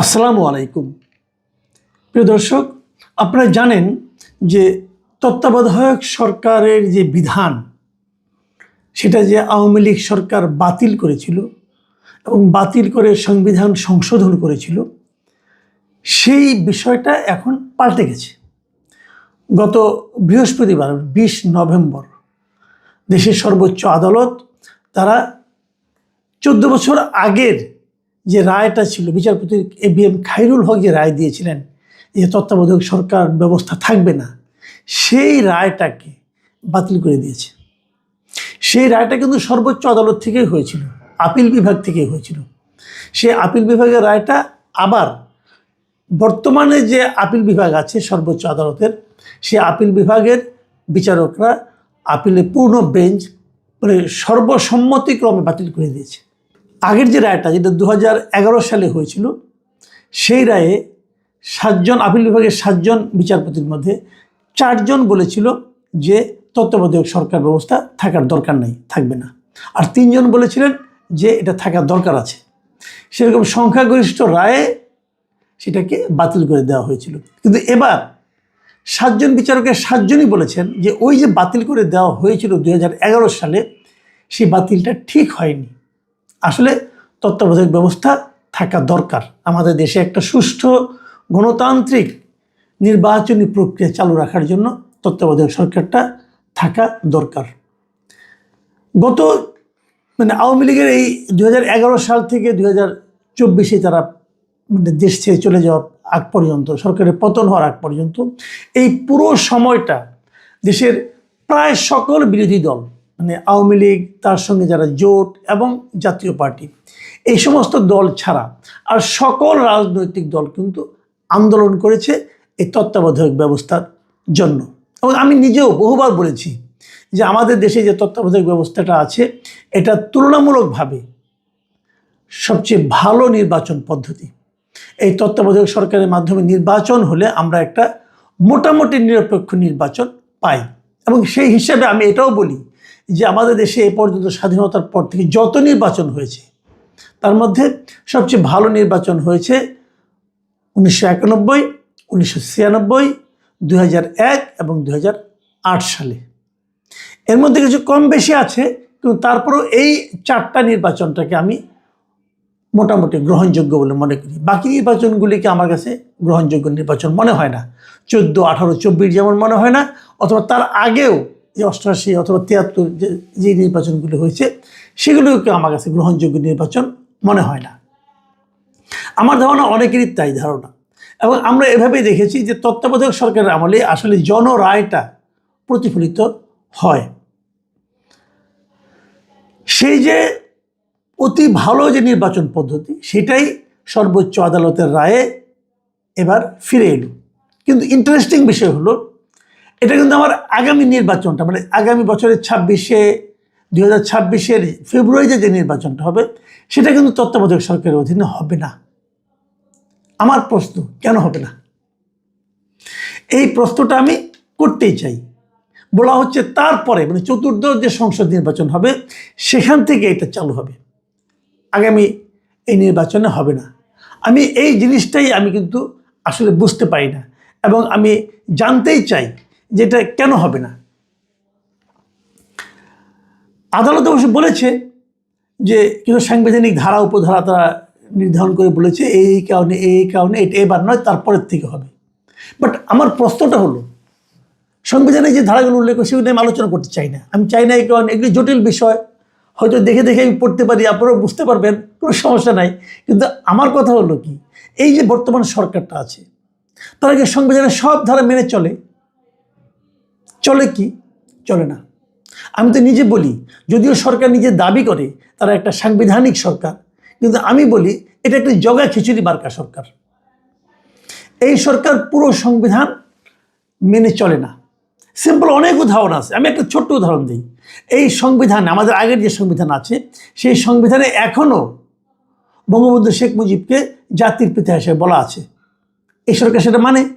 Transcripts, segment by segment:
আসসালামু আলাইকুম। প্রিয় দর্শক, আপনারা জানেন যে তত্ত্বাবধায়ক সরকারের যে বিধান, সেটা যে আওয়ামী লীগ সরকার বাতিল করেছিল এবং বাতিল করে সংবিধান সংশোধন করেছিল, সেই বিষয়টা এখন পাল্টে গেছে। গত বৃহস্পতিবার, বিশ নভেম্বর, দেশের সর্বোচ্চ আদালত তারা চোদ্দ বছর আগের যে রায়টা ছিল, বিচারপতি A B M Khairul Haque যে রায় দিয়েছিলেন যে তত্ত্বাবধায়ক সরকার ব্যবস্থা থাকবে না, সেই রায়টাকে বাতিল করে দিয়েছে। সেই রায়টা কিন্তু সর্বোচ্চ আদালত থেকেই হয়েছিল, আপিল বিভাগ থেকেই হয়েছিল। সেই আপিল বিভাগের রায়টা আবার বর্তমানে যে আপিল বিভাগ আছে সর্বোচ্চ আদালতের, সেই আপিল বিভাগের বিচারকরা আপিলে পূর্ণ বেঞ্চ মানে সর্বসম্মতিক্রমে বাতিল করে দিয়েছে। আগের যে রায়টা, যেটা দু হাজার এগারো সালে হয়েছিল, সেই রায়ে সাতজন, আপিল বিভাগের সাতজন বিচারপতির মধ্যে চারজন বলেছিল যে তত্ত্বাবধায়ক সরকার ব্যবস্থা থাকার দরকার নেই, থাকবে না। আর তিনজন বলেছিলেন যে এটা থাকার দরকার আছে। সেরকম সংখ্যাগরিষ্ঠ রায়ে সেটাকে বাতিল করে দেওয়া হয়েছিল। কিন্তু এবার সাতজন বিচারকের সাতজনই বলেছেন যে ওই যে বাতিল করে দেওয়া হয়েছিল দু হাজার এগারো সালে, সেই বাতিলটা ঠিক হয়নি। আসলে তত্ত্বাবধায়ক ব্যবস্থা থাকা দরকার। আমাদের দেশে একটা সুষ্ঠু গণতান্ত্রিক নির্বাচনী প্রক্রিয়া চালু রাখার জন্য তত্ত্বাবধায়ক সরকারটা থাকা দরকার। গত মানে আওয়ামী লীগের এই দু হাজার এগারো সাল থেকে দু হাজার চব্বিশে তারা মানে দেশ ছেড়ে চলে যাওয়ার আগ পর্যন্ত, সরকারের পতন হওয়ার আগ পর্যন্ত, এই পুরো সময়টা দেশের প্রায় সকল বিরোধী দল মানে আওয়ামী লীগ, তার সঙ্গে যারা জোট এবং জাতীয় পার্টি, এই সমস্ত দল ছাড়া আর সকল রাজনৈতিক দল কিন্তু আন্দোলন করেছে এই তত্ত্বাবধায়ক ব্যবস্থার জন্য। এবং আমি নিজেও বহুবার বলেছি যে আমাদের দেশে যে তত্ত্বাবধায়ক ব্যবস্থাটা আছে, এটা তুলনামূলকভাবে সবচেয়ে ভালো নির্বাচন পদ্ধতি। এই তত্ত্বাবধায়ক সরকারের মাধ্যমে নির্বাচন হলে আমরা একটা মোটামুটি নিরপেক্ষ নির্বাচন পাই। এবং সেই হিসাবে আমি এটাও বলি যে আমাদের দেশে এ পর্যন্ত স্বাধীনতার পর থেকে যত নির্বাচন হয়েছে, তার মধ্যে সবচেয়ে ভালো নির্বাচন হয়েছে উনিশশো একানব্বই, উনিশশো ছিয়ানব্বই এক এবং দু হাজার আট সালে। এর মধ্যে কিছু কম বেশি আছে, কিন্তু তারপরেও এই চারটা নির্বাচনটাকে আমি মোটামুটি গ্রহণযোগ্য বলে মনে করি। বাকি নির্বাচনগুলিকে আমার কাছে গ্রহণযোগ্য নির্বাচন মনে হয় না। চোদ্দ, আঠারো, চব্বিশ যেমন মনে হয় না, অথবা তার আগেও অষ্টআশি অথবা তিয়াত্তর যে যে নির্বাচনগুলি হয়েছে সেগুলোকে আমার কাছে গ্রহণযোগ্য নির্বাচন মনে হয় না। আমার ধারণা অনেকেরই তাই ধারণা। এবং আমরা এভাবেই দেখেছি যে তত্ত্বাবধায়ক সরকারের আমলে আসলে জনরায়টা প্রতিফলিত হয়। সেই যে অতি ভালো যে নির্বাচন পদ্ধতি, সেটাই সর্বোচ্চ আদালতের রায়ে এবার ফিরে এলো। কিন্তু ইন্টারেস্টিং বিষয় হলো এটা কিন্তু আমার আগামী নির্বাচনটা মানে আগামী বছরের ছাব্বিশে, দুই হাজার ছাব্বিশের ফেব্রুয়ারিতে যে নির্বাচনটা হবে, সেটা কিন্তু তত্ত্বাবধায়ক সরকারের অধীনে হবে না। আমার প্রশ্ন, কেন হবে না? এই প্রশ্নটা আমি করতেই চাই। বলা হচ্ছে তারপরে মানে চতুর্দশ যে সংসদ নির্বাচন হবে, সেখান থেকে এটা চালু হবে। আগামী এই নির্বাচনে হবে না। আমি এই জিনিসটাই আমি কিন্তু আসলে বুঝতে পারি না। এবং আমি জানতেই চাই যে এটা কেন হবে না? আদালত অবশ্য বলেছে যে কিছু সাংবিধানিক ধারা, উপধারা তারা নির্ধারণ করে বলেছে, এই কারণে এই কারণে, এটা এবার নয়, তারপরের থেকে হবে। বাট আমার প্রশ্নটা হলো সংবিধানে যে ধারাগুলো উল্লেখ করে সেগুলো আমি আলোচনা করতে চাই না। আমি চাই না এই কারণে, এগুলি জটিল বিষয়। হয়তো দেখে দেখে আমি পড়তে পারি, আপনারাও বুঝতে পারবেন, কোনো সমস্যা নাই। কিন্তু আমার কথা হলো কি, এই যে বর্তমান সরকারটা আছে, তারা কি সংবিধানের সব ধারা মেনে চলে চলে কি? চলে না। আমি তো নিজে বলি, যদিও সরকার নিজে দাবি করে, তারা একটা সাংবিধানিক সরকার, কিন্তু আমি বলি এটা একটা জগা খিচুড়ি বার্কা সরকার। এই সরকার পুরো সংবিধান মেনে চলে না। সিম্পল অনেক উদাহরণ আছে, আমি একটা ছোট্ট উদাহরণ দিই। এই সংবিধানে, আমাদের আগের যে সংবিধান আছে, সেই সংবিধানে এখনও বঙ্গবন্ধু শেখ মুজিবকে জাতির পিতা হিসেবে বলা আছে। এই সরকার সেটা মানে?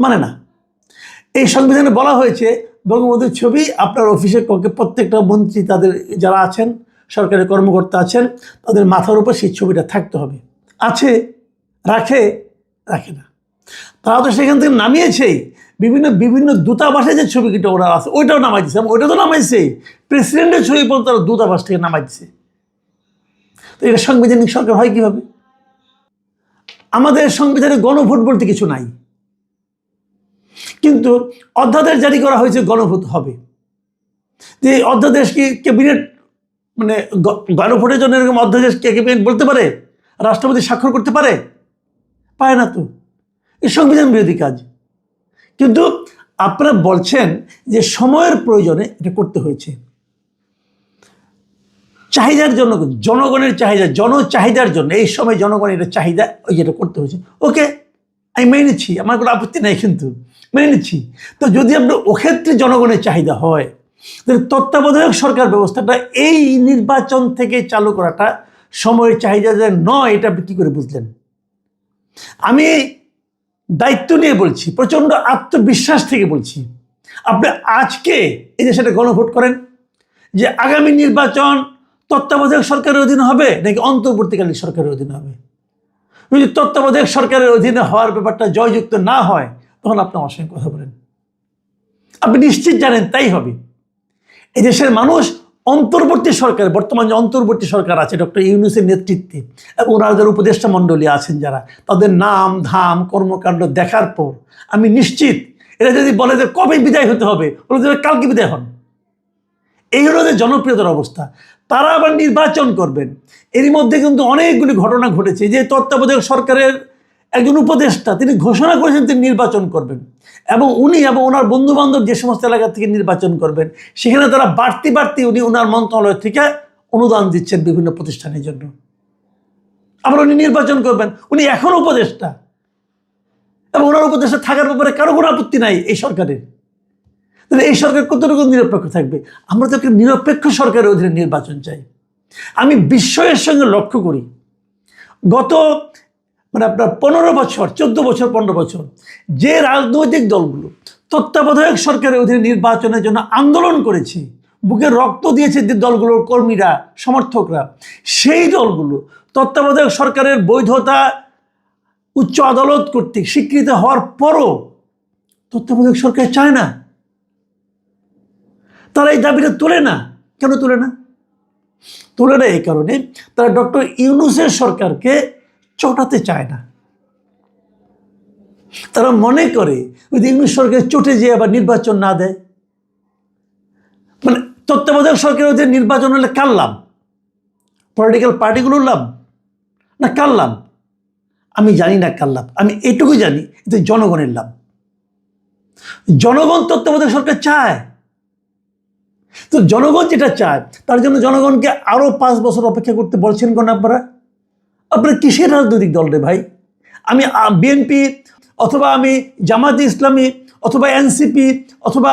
মানে না। এই সংবিধানে বলা হয়েছে, বঙ্গবন্ধুর ছবি আপনার অফিসের পক্ষে প্রত্যেকটা মন্ত্রী তাদের যারা আছেন সরকারি কর্মকর্তা আছেন, তাদের মাথার উপর সেই ছবিটা থাকতে হবে। আছে, রাখে রাখে না। তারা তো সেখান থেকে নামিয়েছেই। বিভিন্ন বিভিন্ন দূতাবাসে যে ছবিটা ওরা আছে, ওইটাও নামাই দিচ্ছে এবং ওইটা তো নামাইছে। প্রেসিডেন্টের ছবি পর্যন্ত তারা দূতাবাস থেকে নামাই দিচ্ছে তো এটা সাংবিধানিক সরকার হয় কীভাবে? আমাদের সংবিধানে গণভোট বলতে কিছু নাই। কিন্তু অধ্যাদেশ জারি করা হয়েছে গণভোট হবে। যে অধ্যাদেশ কি ক্যাবিনেট মানে গণভোটের জন্য এরকম অধ্যাদেশ ক্যাবিনেট বলতে পারে? রাষ্ট্রপতি স্বাক্ষর করতে পারে? পায় না তো। এই সংবিধান বিরোধী কাজ। কিন্তু আপনারা বলছেন যে সময়ের প্রয়োজনে এটা করতে হয়েছে। চাহিদার জন্য, জনগণের চাহিদা জন চাহিদার জন্য, এই সময় জনগণের এটা চাহিদা ওই যেটা করতে হয়েছে। ওকে আমি মেনে নিচ্ছি, আমার কোনো আপত্তি নাই কিন্তু, মেনে নিচ্ছি। তো যদি আপনার ওক্ষেত্রে জনগণের চাহিদা হয়, তাহলে তত্ত্বাবধায়ক সরকার ব্যবস্থাটা এই নির্বাচন থেকে চালু করাটা সময়ের চাহিদা যে নয়, এটা আপনি কী করে বুঝলেন? আমি দায়িত্ব নিয়ে বলছি, প্রচণ্ড আত্মবিশ্বাস থেকে বলছি, আপনি আজকে এই যে সেটা গণভোট করেন যে আগামী নির্বাচন তত্ত্বাবধায়ক সরকারের অধীনে হবে নাকি অন্তর্বর্তীকালীন সরকারের অধীনে হবে? যদি তত্ত্বাবধায়ক সরকারের অধীনে হওয়ার ব্যাপারটা জয়যুক্ত না হয়, তখন আপনি আমার সঙ্গে কথা বলেন। আপনি নিশ্চিত জানেন তাই হবে। এই দেশের মানুষ অন্তর্বর্তী সরকার, বর্তমান যে অন্তর্বর্তী সরকার আছে, ডক্টর ইউনুসের নেতৃত্বে এবং ওনাদের উপদেষ্টা মণ্ডলী আছেন যারা, তাদের নাম, ধাম, কর্মকাণ্ড দেখার পর আমি নিশ্চিত এরা যদি বলে যে কবে বিদায় হতে হবে, বলে যে কালকে বিদায় হন। এই হলো যে জনপ্রিয়তার অবস্থা। তারা আবার নির্বাচন করবেন। এরই মধ্যে কিন্তু অনেকগুলি ঘটনা ঘটেছে যে তত্ত্বাবধায়ক সরকারের একজন উপদেষ্টা তিনি ঘোষণা করেছেন তিনি নির্বাচন করবেন এবং উনি এবং ওনার বন্ধু বান্ধব যে সমস্ত এলাকা থেকে নির্বাচন করবেন, সেখানে তারা বাড়তি বাড়তি উনি ওনার মন্ত্রণালয় থেকে অনুদান দিচ্ছেন বিভিন্ন প্রতিষ্ঠানের জন্য। আবার উনি নির্বাচন করবেন, উনি এখনও উপদেষ্টা এবং ওনার উপদেষ্টা থাকার ব্যাপারে কারও কোনো আপত্তি নাই এই সরকারের। তাহলে এই সরকার কতটুকু নিরপেক্ষ থাকবে? আমরা তো একটা নিরপেক্ষ সরকারের অধীনে নির্বাচন চাই। আমি বিস্ময়ের সঙ্গে লক্ষ্য করি। গত মানে আপনার পনেরো বছর, চোদ্দ বছর, পনেরো বছর যে রাজনৈতিক দলগুলো তত্ত্বাবধায়ক সরকারের অধীনে নির্বাচনের জন্য আন্দোলন করেছে, বুকে রক্ত দিয়েছে যে দলগুলোর কর্মীরা, সমর্থকরা, সেই দলগুলো তত্ত্বাবধায়ক সরকারের বৈধতা, উচ্চ আদালত কর্তৃক স্বীকৃত হওয়ার পরও তত্ত্বাবধায়ক সরকার চায় না। তারা এই দাবিটা তোলে না। কেন তোলে না? তোলে না এই কারণে তারা ডক্টর ইউনুসের সরকারকে চটাতে চায় না। তারা মনে করে যদি ইংলিশ সরকার চটে যেয়ে আবার নির্বাচন না দেয়। মানে তত্ত্বাবধায়ক সরকারের অধীনে নির্বাচন হলে কার লাভ? পলিটিক্যাল পার্টিগুলোর লাভ? না কার লাভ? আমি জানি না কার লাভ। আমি এটুকু জানি এটা জনগণের লাভ। জনগণ তত্ত্বাবধায়ক সরকার চায়। তো জনগণ যেটা চায়, তার জন্য জনগণকে আরও পাঁচ বছর অপেক্ষা করতে বলছেন কোন আপনারা? আপনারা কিসের রাজনৈতিক দল রে ভাই? আমি বিএনপি অথবা আমি জামাতে ইসলামী অথবা এনসিপি অথবা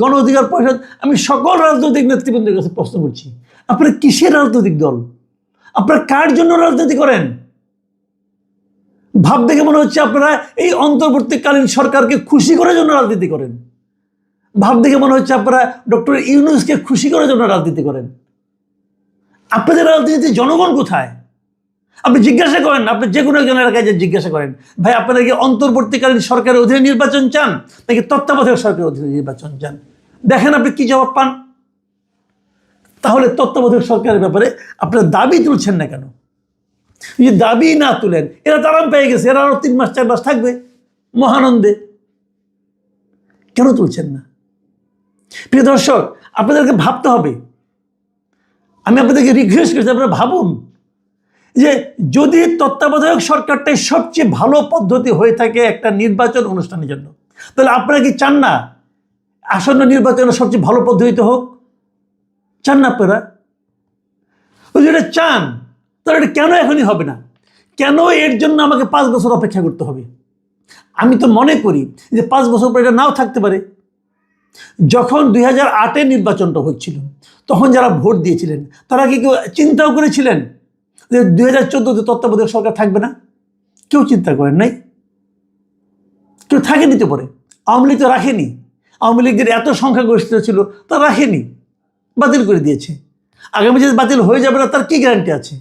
গণ অধিকার পরিষদ, আমি সকল রাজনৈতিক নেতৃবৃন্দের কাছে প্রশ্ন করছি, আপনারা কিসের রাজনৈতিক দল? আপনারা কার জন্য রাজনীতি করেন? ভাব দেখে মনে হচ্ছে আপনারা এই অন্তর্বর্তীকালীন সরকারকে খুশি করার জন্য রাজনীতি করেন? ভাব দেখে মনে হচ্ছে আপনারা ডক্টর ইউনুসকে খুশি করার জন্য রাজনীতি করেন। আপনাদের রাজনীতি জনগণ কোথায়? আপনি জিজ্ঞাসা করেন, আপনি যে কোনো একজন এলাকায় যে জিজ্ঞাসা করেন, ভাই, আপনারা কি অন্তর্বর্তীকালীন সরকারের অধীনে নির্বাচন চান? নাকি তত্ত্বাবধায়ক সরকারের অধীনে নির্বাচন চান? দেখেন আপনি কি জবাব পান। তাহলে তত্ত্বাবধায়ক সরকারের ব্যাপারে আপনারা দাবি তুলছেন না কেন? যদি দাবি না তুলেন, এরা তো আরাম পেয়ে গেছে, এরা আরও তিন মাস, চার মাস থাকবে, মহানন্দে। কেন তুলছেন না? প্রিয় দর্শক, আপনাদেরকে ভাবতে হবে। আমি আপনাদেরকে রিকোয়েস্ট করছি, আপনারা ভাবুন যে যদি তত্ত্বাবধায়ক সরকারটাই সবচেয়ে ভালো পদ্ধতি হয়ে থাকে একটা নির্বাচন অনুষ্ঠানের জন্য, তাহলে আপনারা কি চান না আসন্ন নির্বাচনের সবচেয়ে ভালো পদ্ধতিতে হোক? চান না আপনারা? যদি এটা চান, তাহলে এটা কেন এখনই হবে না? কেন এর জন্য আমাকে পাঁচ বছর অপেক্ষা করতে হবে? আমি তো মনে করি যে পাঁচ বছর পর এটা নাও থাকতে পারে। যখন দুই হাজার আটে নির্বাচনটা হচ্ছিল, তখন যারা ভোট দিয়েছিলেন, তারা কি কেউ চিন্তাও করেছিলেন যে দুই হাজার চোদ্দোতে তত্ত্বাবধায়ক সরকার থাকবে না? কেউ চিন্তা করেন নাই? কেউ থাকে নিতে পারে? আওয়ামী লীগ তো রাখেনি। আওয়ামী লীগের এত সংখ্যাগরিষ্ঠ ছিল, তা রাখেনি। বাতিল করে দিয়েছে। আগামী যে বাতিল হয়ে যাবে না, তার কী গ্যারান্টি আছে?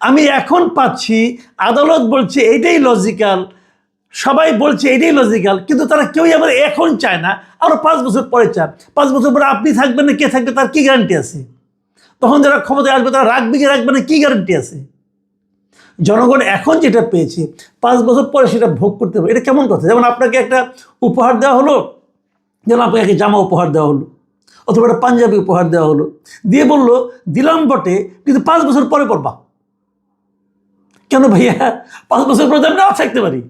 আমি এখন পাচ্ছি, আদালত বলছে, এইটাই লজিক্যাল সবাই বলছে এটাই লজিক্যাল কিন্তু তারা কেউই আবার এখন চায় না আরও পাঁচ বছর পরে চায়। পাঁচ বছর পরে আপনি থাকবেন না, কে থাকবে তার কি গ্যারান্টি আছে? তখন যারা ক্ষমতায় আসবে, তারা রাখবে কি রাখবে না, কি গ্যারান্টি আছে? জনগণ এখন যেটা পেয়েছে, পাঁচ বছর পরে সেটা ভোগ করতে হবে। এটা কেমন কথা? যেমন আপনাকে একটা উপহার দেওয়া হলো, যেমন আপনাকে একটা জামা উপহার দেওয়া হলো, অথবা একটা পাঞ্জাবি উপহার দেওয়া হলো, দিয়ে বলল, দিলাম বটে, কিন্তু পাঁচ বছর পরে পড়বা কেন ভাইয়া? পাঁচ বছর পরে তো আমি নাও থাকতে পারি।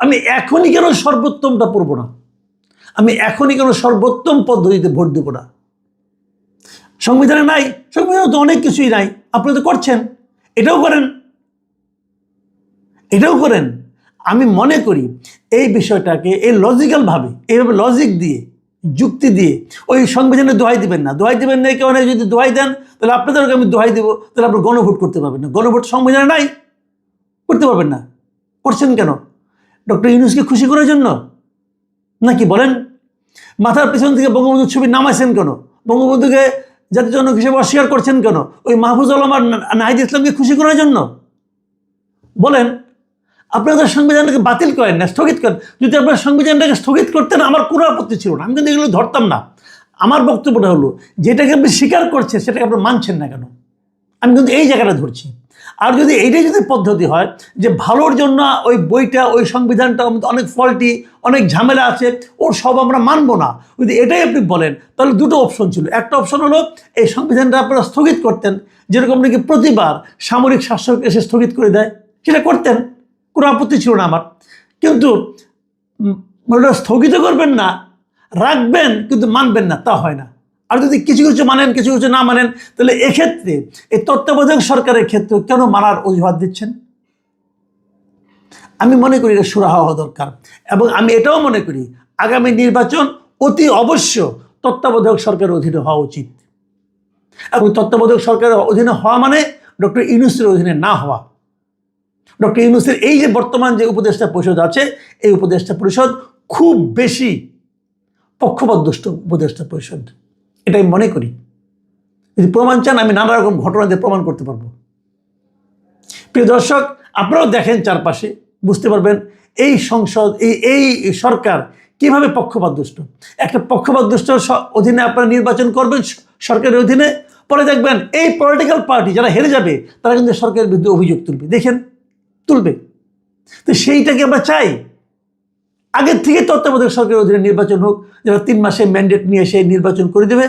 আমি এখনই কেন সর্বোত্তমটা পড়ব না? আমি এখনই কেন সর্বোত্তম পদ্ধতিতে ভোট দেবো না? সংবিধানে নাই, সংবিধানে তো অনেক কিছুই নাই। আপনি তো করছেন, এটাও করেন। এটাও করেন। আমি মনে করি এই বিষয়টাকে, এই লজিক্যালভাবে এইভাবে লজিক দিয়ে, যুক্তি দিয়ে, ওই সংবিধানে দোহাই দিবেন না। দোহাই দিবেন না কেউ যদি দোহাই দেন, তাহলে আপনাদেরকে আমি দোহাই দেবো, তাহলে আপনি গণভোট করতে পারবেন না। গণভোট সংবিধানে নাই, করতে পারবেন না। করছেন কেন? ডক্টর ইউনুসকে খুশি করার জন্য? নাকি বলেন? মাথার পেছন থেকে বঙ্গবন্ধুর ছবি নামাইছেন কেন? বঙ্গবন্ধুকে জাতির জনক হিসেবে অস্বীকার করছেন কেন? ওই মাহফুজ আলম আর নাহিদ ইসলামকে খুশি করার জন্য? বলেন আপনারা সংবিধানটাকে বাতিল করেন না, স্থগিত করেন। যদি আপনারা সংবিধানটাকে স্থগিত করতেন আমার কোনো আপত্তি ছিল না। আমি কিন্তু এগুলো ধরতাম না। আমার বক্তব্যটা হলো, যেটাকে আপনি স্বীকার করছেন, সেটাকে আপনি মানছেন না কেন? আমি কিন্তু এই জায়গাটা ধরছি। আর যদি এইটাই যদি পদ্ধতি হয় যে ভালোর জন্য ওই বইটা, ওই সংবিধানটা অনেক ফল্টি অনেক ঝামেলা আছে, ওর সব আমরা মানবো না। যদি এটাই আপনি বলেন, তাহলে দুটো অপশন ছিল। একটা অপশন হলো, এই সংবিধানটা আপনারা স্থগিত করতেন। যেরকম নাকি প্রতিবার সামরিক শাসক এসে স্থগিত করে দেয়, সেটা করতেন। কোনো আপত্তি ছিল না আমার। কিন্তু ওটা স্থগিত করবেন না, রাখবেন, কিন্তু মানবেন না, তা হয় না। আর যদি কিছু কিছু মানেন, কিছু কিছু না মানেন, তাহলে এক্ষেত্রে এই তত্ত্বাবধায়ক সরকারের ক্ষেত্রে কেন মানার অজুহাত দিচ্ছেন? আমি মনে করি এটা সুরাহা হওয়া দরকার এবং আমি এটাও মনে করি আগামী নির্বাচন অতি অবশ্য তত্ত্বাবধায়ক সরকারের অধীনে হওয়া উচিত। এবং তত্ত্বাবধায়ক সরকারের অধীনে হওয়া মানে ডক্টর ইউনুসের অধীনে না হওয়া। ডক্টর ইউনুসের এই যে বর্তমান যে উপদেষ্টা পরিষদ আছে, এই উপদেষ্টা পরিষদ খুব বেশি পক্ষপাতদুষ্ট উপদেষ্টা পরিষদ। এটাই মনে করি। যদি প্রমাণ চান, আমি নানা রকম ঘটনা দিয়ে প্রমাণ করতে পারব। প্রিয় দর্শক, আপনারাও দেখেন চারপাশে, বুঝতে পারবেন এই সংসদ, এই এই সরকার কীভাবে পক্ষপাতদুষ্ট। একটা পক্ষপাতদুষ্ট অধীনে আপনারা নির্বাচন করবেন সরকারের অধীনে, পরে দেখবেন এই পলিটিক্যাল পার্টি যারা হেরে যাবে, তারা কিন্তু সরকারের বিরুদ্ধে অভিযোগ তুলবে। দেখেন, তুলবে। তো সেইটাকে আমরা চাই। আগের থেকে তত্ত্বাবধায়ক সরকারের অধীনে নির্বাচন হোক যারা তিন মাসে ম্যান্ডেট নিয়ে এসে নির্বাচন করে দেবে।